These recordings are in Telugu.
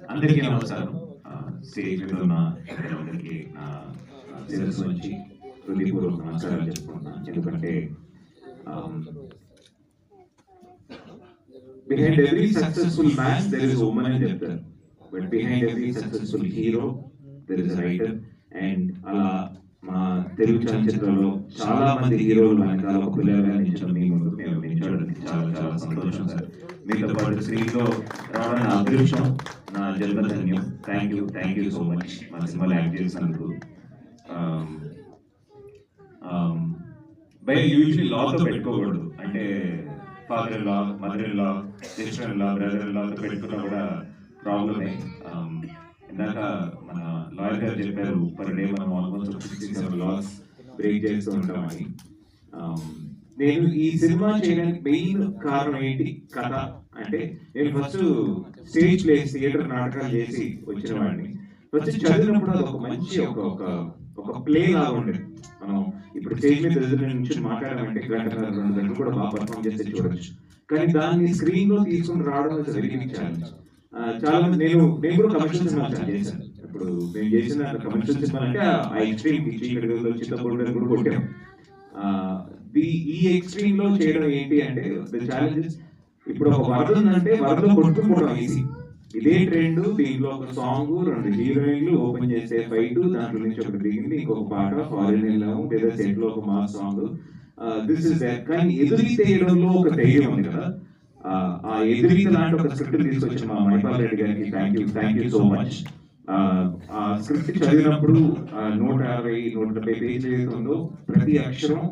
అందరికీ నమస్కారం స్టేజ్ మీద ఉన్న అందరికీ నా శిరస్సు నుంచి హృదయపూర్వక నమస్కారాలు చెప్పుకుంటున్నాను ఎందుకంటే behind every successful man there is woman అని చెప్తారు but behind every successful hero there is writer and అలా మా తెలుగు చలనచిత్రంలో చాలా మంది హీరోలు వెనకాల ఒక పిల్లలుగా నిలిచిన మీ ముందు మేము నిలిచడానికి చాలా చాలా సంతోషం సార్. మీతో పాటు స్క్రీన్లో రావడం నా అదృష్టం నా జన్మధన్యం. Thank you thank you so much మా సినిమాలో యాక్ట్ చేసినందుకు. Um, um, బై యూజువలీ లాతో పెట్టుకోకూడదు. అంటే father in law mother in law sister in law brother in లాతో పెట్టుకున్నా కూడా ప్రాబ్లమే um, ఇందాక మన గారు చెప్పారు. పర్ డే మనం almost sixty seven laws break చేస్తూ ఉంటామని Um, నేను ఈ సినిమా చేయడానికి మెయిన్ కారణం ఏంటి? కథ. అంటే నేను ఫస్ట్ స్టేజ్ ప్లేస్ థియేటర్ నాటకాలు చేసి వచ్చిన వాడిని. ఫస్ట్ చదివినప్పుడు అది ఒక మంచి ఒక ఒక ఒక ప్లే లాగా ఉండేది. మనం ఇప్పుడు స్టేజ్ మీద ఎదురు నుంచి మాట్లాడాలంటే గంట రెండు గంటలు కూడా బాగా పర్ఫామ్ చేస్తే చూడొచ్చు. కానీ దాన్ని స్క్రీన్లో తీసుకుని రావడం అనేది వెరీ ఛాలెంజ్ చాలా మంది నేను నేను కూడా కమర్షియల్ సినిమా చేశాను. ఇప్పుడు మేము చేసిన కమర్షియల్ సినిమా అంటే ఆ ఎక్స్ట్రీమ్ చీకటి చిత్తపూడి కూడా కొట్టాం. ఈ ఎక్స్ట్రీమ్లో చేయడం ఏంటి అంటే ద ఛాలెంజెస్ ఇప్పుడు ఒక వరద ఉందంటే వరదలో కొట్టుకోవడం ఈజీ ఇదే ట్రెండ్ దీంట్లో ఒక సాంగ్ రెండు హీరోయిన్లు ఓపెన్ చేసే ఫైట్ దాంట్లో నుంచి ఒకటి దిగింది ఇంకొక పాట ఫారెన్ వెళ్ళాము లేదా సెట్లో ఒక మా సాంగ్ దిస్ ఇస్ దట్ కానీ ఎదురు తీయడంలో ఒక ధైర్యం ఉంది కదా. ఆ, ఆ ఎదురీత లాంటి ఒక స్క్రిప్ట్ తీసుకొచ్చిన మా మణిపాల్ రెడ్డి గారికి. Thank you thank you so much ఆ స్క్రిప్ట్ చదివినప్పుడు నూట అరవై నూట డెబ్బై పేజీలు ఏదైతే ఉందో ప్రతి అక్షరం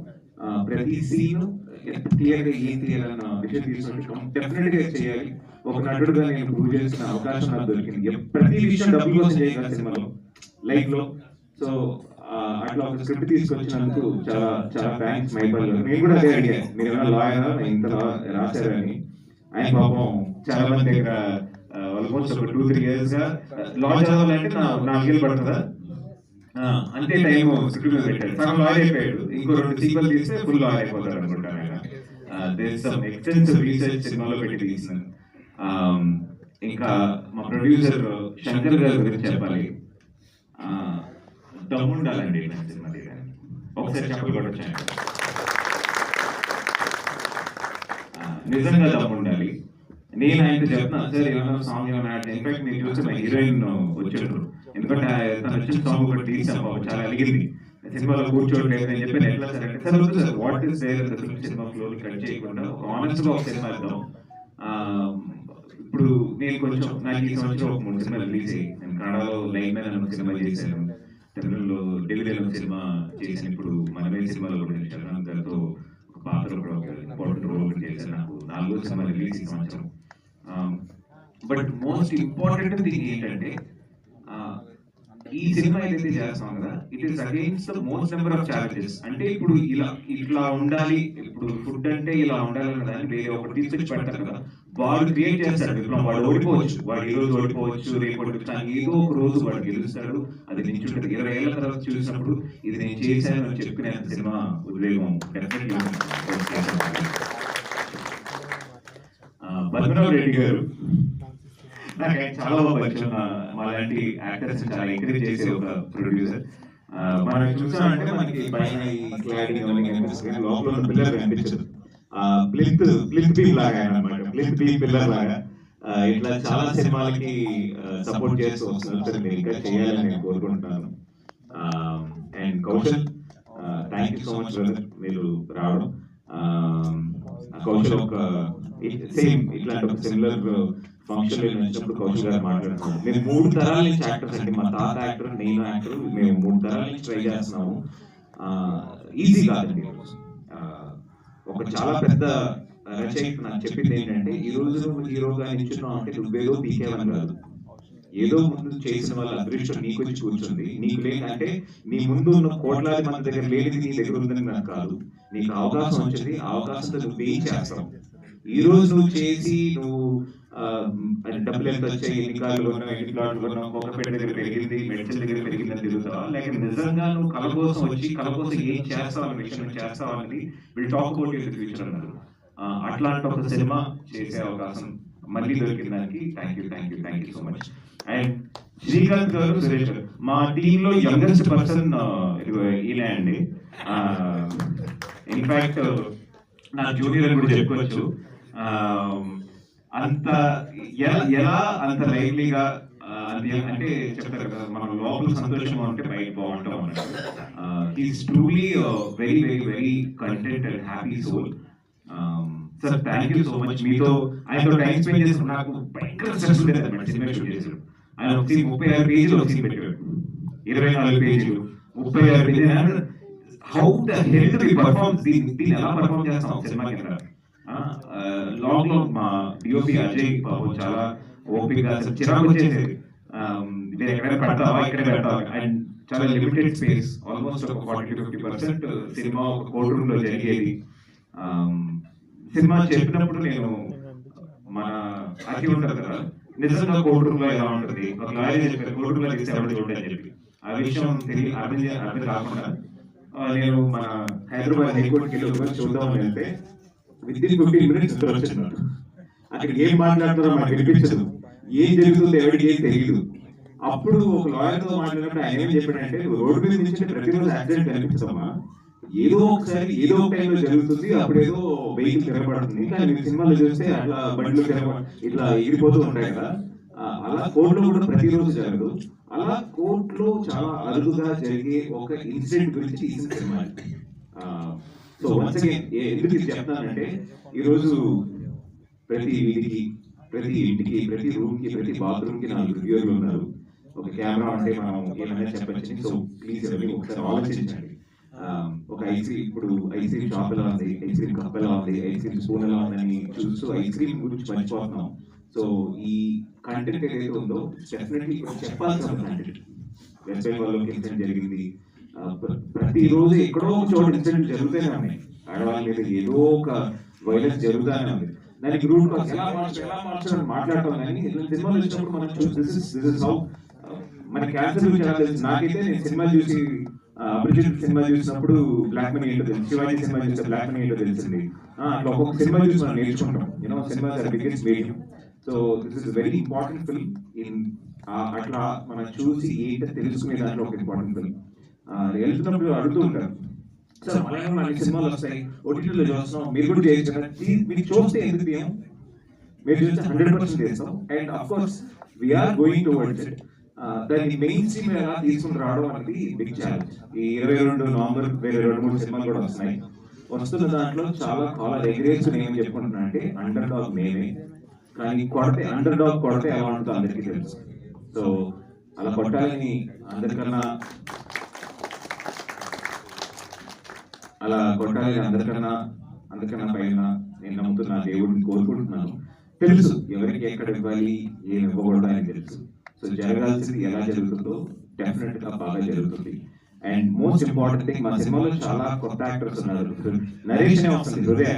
ప్రతి సీన్ ఎంత క్లియర్గా ఏం తీయాలన్న విషయం తీసుకుంటే డెఫినెట్గా చేయాలి. ఒక నటుడుగా నేను ప్రూవ్ చేసిన అవకాశం నాకు దొరికింది. ప్రతి విషయం డబ్బుల కోసం చేయగల సినిమాలో లైఫ్లో. సో అట్లా ఒక స్క్రిప్ట్ తీసుకొచ్చినందుకు చాలా చాలా థ్యాంక్స్ మైపాల్ గారు నేను కూడా అదే అడిగాను. మీరు ఏమైనా లాయరా ఇంత రాశారని. ఆయన పాపం చాలా మంది దగ్గర ఆల్మోస్ట్ ఒక టూ త్రీ ఇయర్స్గా లా చదవాలంటే నా నాలుగేళ్ళు పడుతుందా? ఆ, అంతే టైం స్క్రిప్ట్ మీద పెట్టాడు సగం లాయర్ అయిపోయాడు. ఇంకో రెండు సీక్వెల్ తీస్తే ఫుల్ లాయర్ అయిపోతాడు అనుకుంటాను దేర్ సమ్ ఎక్స్టెన్సివ్ రీసెర్చ్ సినిమాలో పెట్టి తీసినాను Um, ఇంకా మా ప్రొడ్యూసర్ శంకర్ గారి గురించి చెప్పాలి. ఆ, దమ్ముండాలండి నా సినిమా ఒకసారి చెప్పలు కూడా వచ్చాను నిజంగా దమ్ము ఉండాలి. నేను ఆయనతో చెప్తున్నాను సార్ ఏమైనా సాంగ్ ఏమైనా ఇన్ఫాక్ట్ మీరు చూస్తే మా హీరోయిన్ వచ్చాడు ఎందుకంటే తను వచ్చిన సాంగ్ ఒకటి తీసాం చాలా అలిగింది. సినిమాలో కూర్చోట్లేదు అని చెప్పి నేను ఎట్లా సార్ అంటే సార్ వద్దు sir what is there film cinema flow cut చేయకుండా ఒక ఆనెస్ట్గా ఒక సినిమా ఇద్దాం. ఇప్పుడు నేను కొంచెం నాకు ఈ సంవత్సరం ఒక మూడు సినిమాలు రిలీజ్ అయ్యి నేను కన్నడలో లైన్ మ్యాన్ ఒక సినిమా చేశాను. తమిళంలో డెలివరీ ఒక సినిమా చేశాను. ఇప్పుడు మనమే సినిమాలో కూడా నేను శరణ్ గారితో ఒక పాత్ర కూడా ఒక ఇంపార్టెంట్ రోల్ చేశాను. నాకు నాలుగో సినిమా రిలీజ్ ఈ సంవత్సరం. బట్ మోస్ట్ ఇంపార్టెంట్ థింగ్ ఏంటంటే ఆ, ఈ సినిమా ఏదైతే చేస్తున్నాం కదా it is against the most number of challenges అంటే ఇప్పుడు ఇలా ఇట్లా ఉండాలి ఇప్పుడు ఫుడ్ అంటే ఇలా ఉండాలి అన్న దాన్ని వేరే ఒకటి తీసుకొచ్చి పెడతారు కదా. వాడు క్రియేట్ చేస్తాడు విప్లవం వాడు ఓడిపోవచ్చు వాడు ఈ రోజు ఓడిపోవచ్చు రేపు ఏదో ఒక రోజు వాడు గెలుస్తాడు అది నించుంటది. ఇరవై ఏళ్ళ తర్వాత చూసినప్పుడు ఇది నేను చేశాను అని చెప్పుకునే సినిమా ఉద్వేగం డెఫినెట్లీ పద్మనాభ రెడ్డి గారు. నాకు ఆయన చాలా బాగా పరిచయం మా- మాలాంటి యాక్టర్స్ చాలా ఎంకరేజ్ చేసే ఒక ప్రొడ్యూసర్ మనం చూసామంటే మనకి పైన క్లారిటీ కనిపిస్తుంది లోపల ఉన్న పిల్లర్ కనిపించదు ఆ ప్లింత్ ప్లింత్ బీమ్ లాగా అనమాట ప్లింత్ బీమ్ పిల్లర్ లాగా. ఇట్లా చాలా సినిమాలకి సపోర్ట్ చేస్తూ వస్తున్నారు. సార్ మీరు ఇంకా చేయాలని నేను కోరుకుంటున్నాను. And Kaushal thank you so much brother మీరు రావడం. కౌశల్ ఒక సేమ్ ఇట్లాంటి ఒక సిమిలర్ ఫంక్షన్లో వచ్చినప్పుడు కౌశల్ గారు మాట్లాడుతున్నాను మేము మూడు తరాల నుంచి యాక్టర్స్ అండి. మా తాత యాక్టర్ నేను యాక్టర్ మేము మూడు తరాల నుంచి ట్రై చేస్తున్నాము. ఈజీ కాదండి ఒక చాలా పెద్ద రచయిత నాకు చెప్పింది ఏంటంటే ఈ రోజు నువ్వు హీరోగా నిల్చున్నావు అంటే నువ్వేదో పీకేవని కాదు. ఏదో ముందు చేసిన వాళ్ళ అదృష్టం నీకు వచ్చి కూర్చుంది. నీకు లేదంటే నీ ముందు ఉన్న కోట్లాది మంది దగ్గర లేనిది నీ దగ్గర ఉందని నాకు కాదు. నీకు అవకాశం వచ్చింది. అవకాశంతో నువ్వు చేస్తావు? ఈ రోజు నువ్వు చేసి నువ్వు డబ్బులు ఎంత వచ్చాయి ఎన్ని కార్లు కొన్నావు ఎన్ని ప్లాట్లు కోకపేట దగ్గర పెరిగింది మెడిసిన్ దగ్గర పెరిగింది అని తిరుగుతావా లేక నిజంగా నువ్వు కళ కోసం వచ్చి కళ కోసం ఏం చేస్తావు అనే విషయం చేస్తావు అనేది will talk about in future అన్నారు. అట్లాంటి ఒక సినిమా చేసే అవకాశం మళ్ళీ దొరికిన దానికి thank you thank you thank you so much and Srikanth garu Suresh మా టీంలో యంగెస్ట్ పర్సన్ ఈయన అండి. ఇన్ఫాక్ట్ నా జూనియర్ కూడా చెప్పుకోవచ్చు. అంత ఎలా అంత లైవ్లీగా అది అంటే చెప్తారు కదా మనం లోపల సంతోషంగా ఉంటే బయట బాగుంటాం అన్నట్టు. Is truly very very very content and happy soul sir thank you so much మీతో ఆయనతో టైం స్పెండ్ చేసిన నాకు భయంకర స్ట్రెస్ ఉండేది అనమాట సినిమా షూట్ చేశారు ఆయన ఒక సీన్ ముప్పై ఆరు పేజీలు ఒక సీన్ పెట్టారు ఇరవై నాలుగు పేజీలు ముప్పై ఆరు పేజీలు హౌ ద హెల్త్ పర్ఫార్మ్ దీన్ని? దీన్ని ఎలా పర్ఫార్మ్ చేస్తాం సినిమా కింద లాంగ్లో మా డిఓపి అజయ్ బాబు చాలా ఓపిక అసలు చిరాకు వచ్చేసేది నేను ఎక్కడ పెడతావా? ఇక్కడ పెడతావా? అండ్ చాలా లిమిటెడ్ స్పేస్ ఆల్మోస్ట్ ఒక ఫార్టీ ఫిఫ్టీ పర్సెంట్ సినిమా ఒక కోర్ట్ రూమ్లో జరిగేది. సినిమా చెప్పినప్పుడు నేను మన అతి ఉంటారు కదా నిజంగా కోర్ట్ రూమ్లో ఎలా ఉంటుంది? ఒక లాయర్ చెప్పారు కోర్ట్ రూమ్లో తీసి ఎవరు చూడండి అని చెప్పి. ఆ విషయం తెలియ అర్థం అర్థం కాకుండా నేను మన హైదరాబాద్ హైకోర్టుకి వెళ్ళి చూద్దామని వెళ్తే విత్ ఇన్ ఫిఫ్టీన్ మినిట్స్ అక్కడ ఏం మాట్లాడుతారో మనకు వినిపించదు. ఏం జరుగుతుందో ఎవరికి ఏం తెలియదు అప్పుడు ఒక లాయర్తో మాట్లాడినప్పుడు ఆయన ఏం చెప్పాడంటే రోడ్డు మీద నుంచి ప్రతిరోజు యాక్సిడెంట్ కనిపిస్తామా ఏదో ఒకసారి ఏదో ఒక టైంలో జరుగుతుంది అప్పుడు ఏదో వెహికల్ తిరగబడుతుంది కానీ సినిమాలో చూస్తే అట్లా బండ్లు తిరగ ఇట్లా ఇరిపోతూ ఉంటాయి కదా. అలా కోర్టులో కూడా ప్రతిరోజు జరగదు. అలా కోర్టులో చాలా అరుదుగా జరిగే ఒక ఇన్సిడెంట్ గురించి ఈ సినిమా సో వన్స్ అగైన్ ఎందుకు ఇది చెప్తానంటే ఈరోజు ప్రతి వీధికి ప్రతి ఇంటికి ప్రతి రూమ్కి ప్రతి బాత్రూమ్కి నాలుగు రివ్యూలు ఉన్నారు. ఒక కెమెరా అంటే మనం ఏమైనా చెప్పచ్చు. సో ప్లీజ్ ఎవరి ఒకసారి ఆలోచించండి. ఒక ఐస్ క్రీమ్ ఇప్పుడు ఐస్ క్రీమ్ షాప్ ఎలా ఉంది? ఐస్ క్రీమ్ కప్ ఎలా ఉంది? ఐస్ క్రీమ్ స్పూన్ ఎలా ఉందని చూస్తూ ఐస్ క్రీమ్ గురించి మర్చిపోతున్నాం. సో ఈ కంటెంట్ ఏదైతే ఉందో డెఫినెట్లీ చెప్పాల్సిన కంటెంట్ వెస్ట్ బెంగాల్లో ఇన్సిడెంట్ జరిగింది. ప్రతిరోజు ఎక్కడో ఒక చోట ఇన్సిడెంట్ జరుగుతూనే ఉన్నాయి ఆడవాళ్ళ మీద ఏదో ఒక వైలెన్స్ జరుగుతూనే ఉంది. దానికి రూట్ కాస్ ఎలా మార్చు ఎలా మార్చడం మాట్లాడటం కానీ ఇట్లాంటి సినిమాలు వచ్చినప్పుడు మనం this is this is how మన క్యాన్సర్ గురించి ఎలా తెలుసు? నాకైతే నేను సినిమా చూసి అభిజిత్ సినిమా చూసినప్పుడు బ్లాక్ మనీ ఏంటో తెలుసు శివాజీ సినిమా చూస్తే బ్లాక్ మనీ ఏంటో తెలిసింది అట్లా ఒక్కొక్క సినిమా చూసి మనం నేర్చుకుంటాం. You know cinema are biggest medium so this is very important film in అట్లా మనం చూసి ఏంటో తెలుసుకునే దాంట్లో ఒక ఇంపార్టెంట్ ఫిల్మ్ వెళ్తున్నప్పుడు అడుగుతూ ఉంటారు. సార్ మలయాళం అన్ని సినిమాలు వస్తాయి. ఓటీటీలో చూస్తున్నాం. మీరు కూడా చేయొచ్చు కదా? మీరు చూస్తే ఎందుకు మీరు చూస్తే హండ్రెడ్ పర్సెంట్ చేస్తాం. And of course we are going towards it దాన్ని మెయిన్ స్ట్రీమ్ ఎలా తీసుకుని రావడం అనేది బిగ్ ఛాలెంజ్ ఈ ఇరవై రెండు నవంబర్ వేరే రెండు మూడు సినిమాలు కూడా వస్తున్నాయి. వస్తున్న దాంట్లో చాలా కాల ఎగ్రేస్ నేను చెప్పుకుంటున్నా అంటే అండర్ డాగ్ మేమే. కానీ కొడితే అండర్ డాగ్ కొడితే ఎలా ఉంటుందో అందరికీ తెలుసు. సో అలా కొట్టాలని అందరికన్నా అలా కొట్టాలి అందరికన్నా అందరికన్నా పైన నేను నమ్ముతున్నా దేవుడిని కోరుకుంటున్నాను. తెలుసు ఎవరికి ఎక్కడ ఇవ్వాలి ఏమి ఇవ్వకూడదు అని తెలుసు. సో జరగాల్సింది ఎలా జరుగుతుందో డెఫినెట్గా బాగా జరుగుతుంది. అండ్ మోస్ట్ ఇంపార్టెంట్ థింగ్ మా సినిమాలో చాలా కొత్త యాక్టర్స్ ఉన్నారు. నరేష్ వస్తుంది హృదయ